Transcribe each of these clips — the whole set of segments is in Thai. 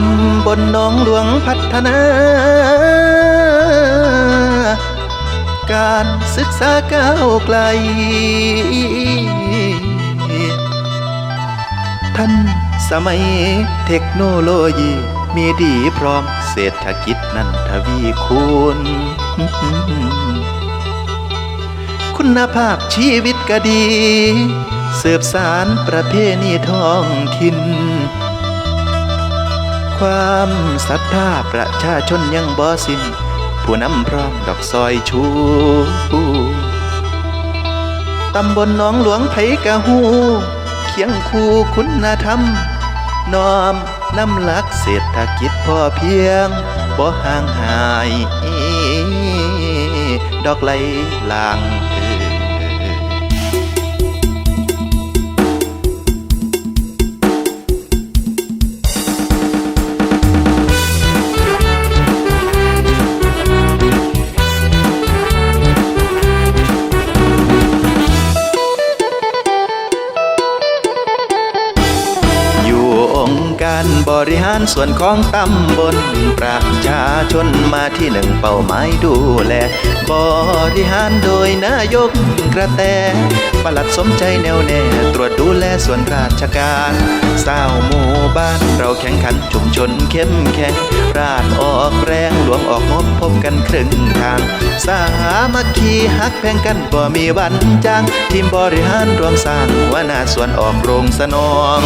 ำบลหนองหลวงพัฒนา การศึกษาก้าวไกล ท่านสมัยเทคโนโลยี มีดีพร้อมเศรษฐกิจนันทวีคูณ คุณภาพชีวิตก็ดี เสืบสารประเพณีท้องถิ่น ความศรัทธาประชาชนยังบ่สิ้นผู้นำพร้อมดอกซอยชูตำบลหนองหลวงไผกะฮูเคียงคู่คุณธรรม น้อมนำหลักเศรษฐกิจพอเพียงบ่ห่างหาย ดอกไหลลาง การบริหารส่วนของตำบลประชาชนมาที่หนึ่งเป้าหมายดูแล บริหารโดยนายกกระแตปลัดสมใจแนวแน่ ตรวจดูแลส่วนราชการสาวหมู่บ้านเราแข่งขันชุมชนเข้มแข็งราดออกแรงหลวงออกงบพบกันครึ่งทาง สามัคคีฮักแพงกันบ่มีวันจาง ทีมบริหารรวมสร้างวนาส่วนออกโรงสนอง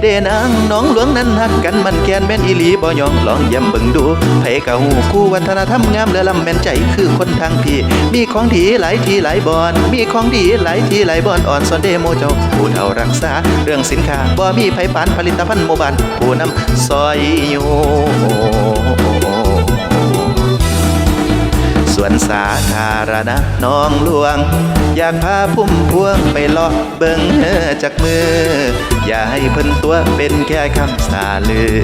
เดนางน้องหลวงนั้นหักกันมันแกนแม่นอีหลีบ่ยองลองย้ำเบิ่งดูไผกะหูคู่วัฒนธรรมงามเลือลำแม่นใจคือคนทางพี่มีของดีหลายทีหลายบอนมีของดีหลายทีหลายบอนอ่อนสอนเดโมเจ้าผู้เฒ่ารักษาเรื่องสินค้าบ่มีไผปานผลิตภัณฑ์โมบานผู้นำซอยอยู่ ส่วนสาธารณะน้องหลวง อยากพาพุ่มพวงไปเลาะเบิ่งเออจากมือ อย่าให้เพิ่นตัวเป็นแค่คำสาลือ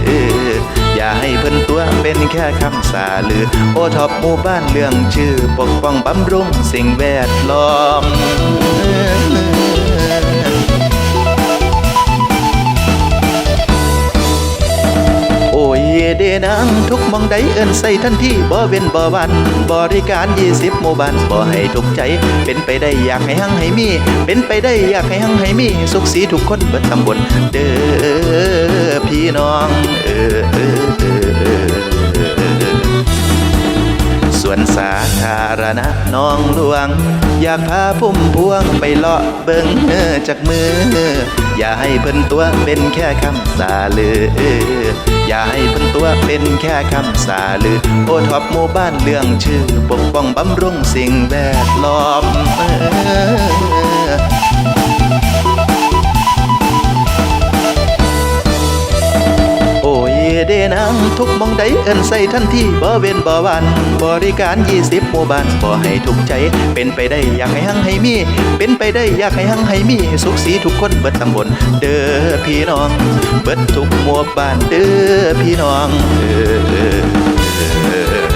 อย่าให้เพิ่นตัวเป็นแค่คำสาลือ โอท็อปหมู่บ้านเรื่องชื่อ ปกป้องบำรุงสิ่งแวดล้อม นางทุกมองใดเอิ้นใส่ทันทีบ่เว้นบ่วัน บริการ20หมู่บ้านบ่ให้ทุกใจ เป็นไปได้อยากให้หังให้มี เป็นไปได้อยากให้หังให้มี สุขสีทุกคนเบิดตำบลเด้อพี่น้องเออเออเออเออส่วนสา ธารณะน้องหลวง อยากพาพุ่มพวงไปเลาะเบิ่งเออจากมือ อย่าให้เพิ่นตัวเป็นแค่คำสาลือ อย่าให้เพิ่นตัวเป็นแค่คำสาลือ โอท็อปหมู่บ้านเรื่องชื่อ ปกป้องบำรุงสิ่งแวดล้อมเออ นางทุกมองใดเอิ้นใส่ทันทีบ่เว้นบ่วัน บริการ 20หมู่บ้านบ่ให้ทุกใจ เป็นไปได้อยากให้หังให้มี เป็นไปได้อยากให้หังให้มี สุขสีทุกคนเบิดตำบลเด้อพี่น้อง เบิดทุกหมู่บ้านเด้อพี่น้องเออ